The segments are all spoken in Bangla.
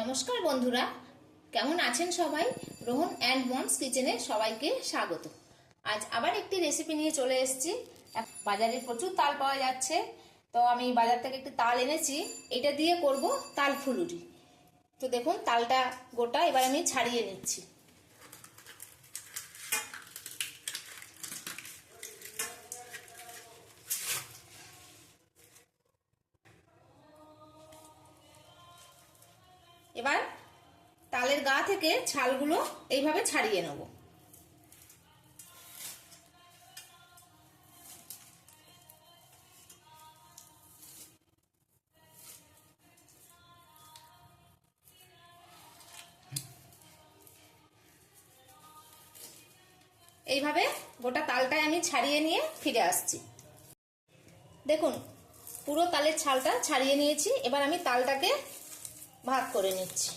নমস্কার বন্ধুরা, কেমন আছেন সবাই? রোহন অ্যান্ড বন্স কিচেনে সবাইকে স্বাগত। আজ আবার একটি রেসিপি নিয়ে চলে এসেছি। বাজারে প্রচুর তাল পাওয়া যাচ্ছে, তো আমি বাজার থেকে একটি তাল এনেছি, এটা দিয়ে করব তাল ফুলুরি। তো দেখুন, তালটা গোটা এবার আমি ছাড়িয়ে নিচ্ছি। গা থেকে ছালগুলো এইভাবে ছাড়িয়ে নেব। এইভাবে গোটা তালটাই আমি ছাড়িয়ে নিয়ে ফিরে আসছি। দেখুন, পুরো তালের ছালটা ছাড়িয়ে নিয়েছি। এবার আমি তালটাকে ভাগ করে নিচ্ছি।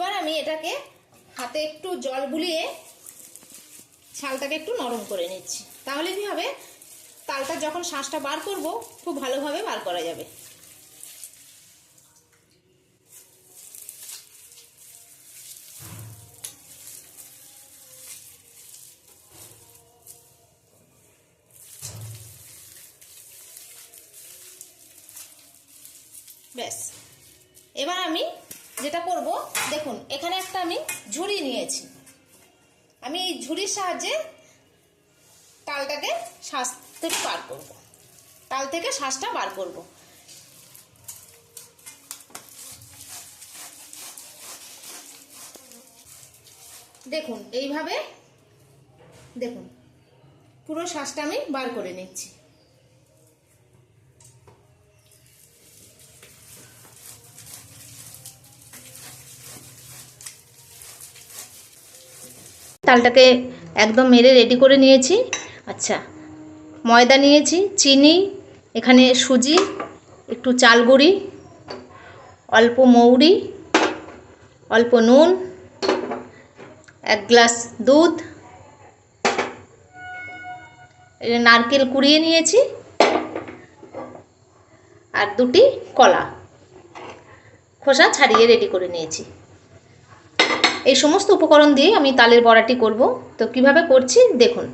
এবার আমি এটাকে হাতে একটু জল বুলিয়ে ছালটাকে একটু নরম করে নিচ্ছি। তাহলে কি হবে? তালটা যখন শ্বাসটা বার করব, খুব ভালোভাবে বার করা যাবে। ব্যাস। এবার আমি যেটা করব, দেখুন, এখানে একটা আমি ঝুড়ি নিয়েছি। আমি এই ঝুড়ির সাহায্যে তালটাকে শ্বাস থেকে বার করব। তাল থেকে শ্বাসটা বার করব। দেখুন, এইভাবে, দেখুন, পুরো শ্বাসটা আমি বার করে নিচ্ছি। তালটাকে একদম মেরে রেডি করে নিয়েছি। আচ্ছা ময়দা নিয়েছি, চিনি, এখানে সুজি, একটু চাল গুঁড়ি, অল্প মৌরি, অল্প নুন, এক গ্লাস দুধ নারকেল কুড়িয়ে নিয়েছি, আর দুটি কলা। খোসা ছাড়িয়ে রেডি করে নিয়েছি। এই সমস্ত উপকরণ দিয়ে আমি তালের বড়াটি করব। তো কীভাবে করছি? দেখুন।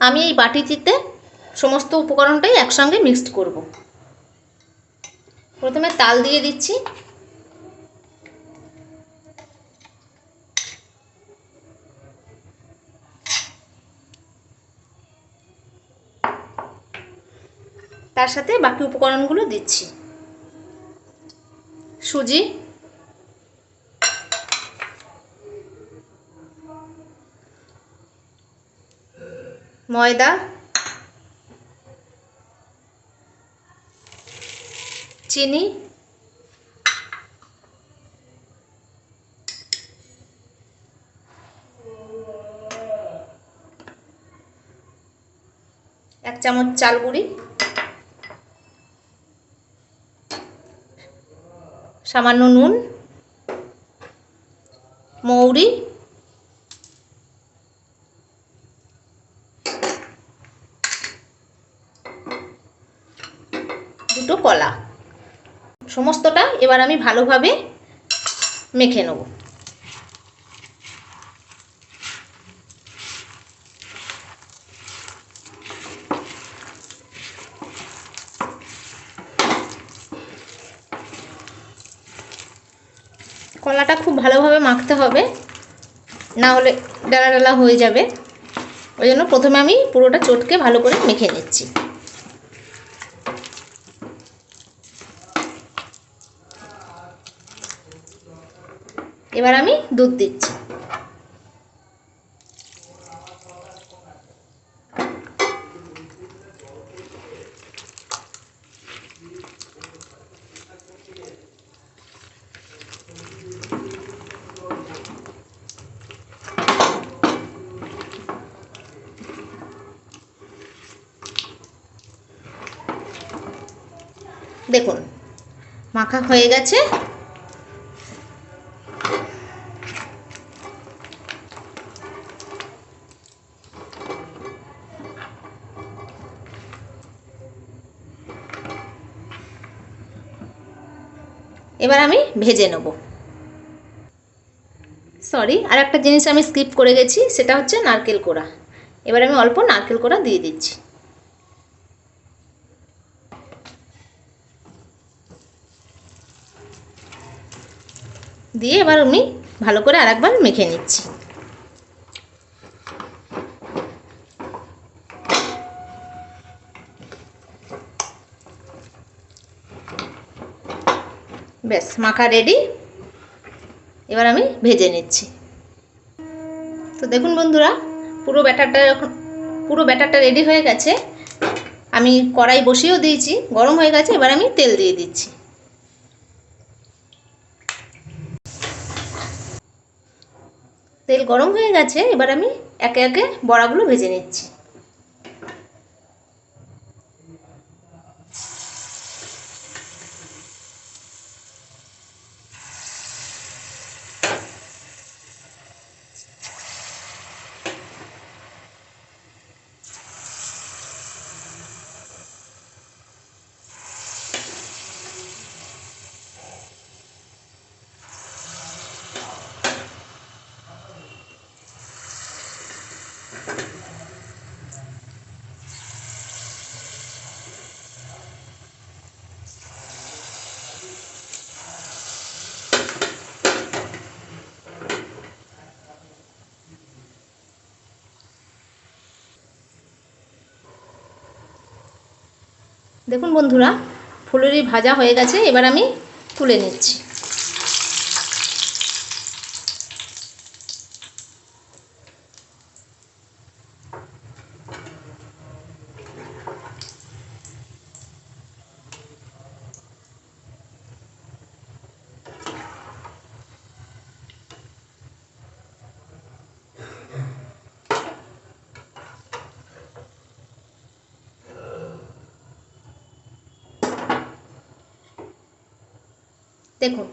আমি এই বাটিটিতে সমস্ত উপকরণটাই একসঙ্গে মিক্সড করব। প্রথমে তাল দিয়ে দিচ্ছি। তার সাথে বাকি উপকরণগুলো দিচ্ছি। সুজি। ময়দা। চিনি। এক চামচ চাল গুঁড়ি। সামান্য নুন। মৌরি। কলা। সমস্তটা এবার আমি ভালোভাবে মেখে নেব। কলাটা খুব ভালোভাবে মাখতে হবে, না হলে ডালা ডালা হয়ে যাবে। ওই জন্য প্রথমে আমি পুরোটা চটকে ভালো করে মেখে নিচ্ছি। এবার আমি দুধ দিচ্ছি। দেখুন মাখা হয়ে গেছে। এবার আমি ভেজে নেব। সরি আর একটা জিনিস আমি স্কিপ করে গেছি, সেটা হচ্ছে নারকেল কোড়া। এবার আমি অল্প নারকেল কোড়া দিয়ে দিচ্ছি। দিয়ে এবার আমি ভালো করে আরেকবার মেখে নিচ্ছি। ব্যাস, মাখা রেডি এবার আমি ভেজে নিচ্ছি। তো দেখুন বন্ধুরা, পুরো ব্যাটারটা এখন পুরো ব্যাটারটা রেডি হয়ে গেছে। আমি কড়াই বসিয়েও দিয়েছি, গরম হয়ে গেছে, এবার আমি তেল দিয়ে দিচ্ছি। তেল গরম হয়ে গেছে, এবার আমি একে একে বড়াগুলো ভেজে নিচ্ছি। দেখুন বন্ধুরা ফুলুরি ভাজা হয়ে গেছে এবার আমি তুলে নিচ্ছি। দেখুন।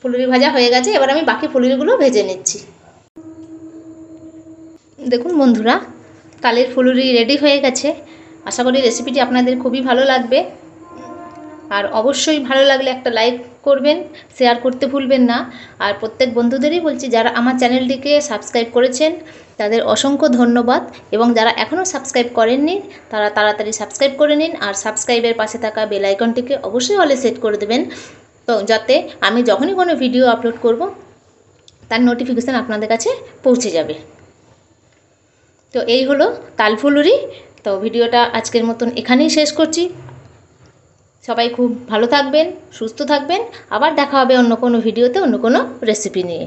ফুলুরি ভাজা হয়ে গেছে, এবার আমি বাকি ফুলুরিগুলো ভেজে নিচ্ছি। দেখুন বন্ধুরা, কালের ফুলুরি রেডি হয়ে গেছে। আশা করি রেসিপিটি আপনাদের খুবই ভালো লাগবে। আর অবশ্যই ভালো লাগলে একটা লাইক করবেন শেয়ার করতে ভুলবেন না। আর প্রত্যেক বন্ধুদেরই বলছি, যারা আমার চ্যানেলটিকে সাবস্ক্রাইব করেছেন, তাদের অসংখ্য ধন্যবাদ। এবং যারা এখনও সাবস্ক্রাইব করেননি, তারা তাড়াতাড়ি সাবস্ক্রাইব করে নিন। আর সাবস্ক্রাইবের পাশে থাকা বেল আইকনটিকে অবশ্যই হলে সেট করে দেবেন। তো যাতে আমি যখনই কোনো ভিডিও আপলোড করব, তার নোটিফিকেশান আপনাদের কাছে পৌঁছে যাবে। তো এই হলো তালফুলুরি। তো ভিডিওটা আজকের মতন এখানেই শেষ করছি। সবাই খুব ভালো থাকবেন, সুস্থ থাকবেন। আবার দেখা হবে অন্য কোনো ভিডিওতে, অন্য কোনো রেসিপি নিয়ে।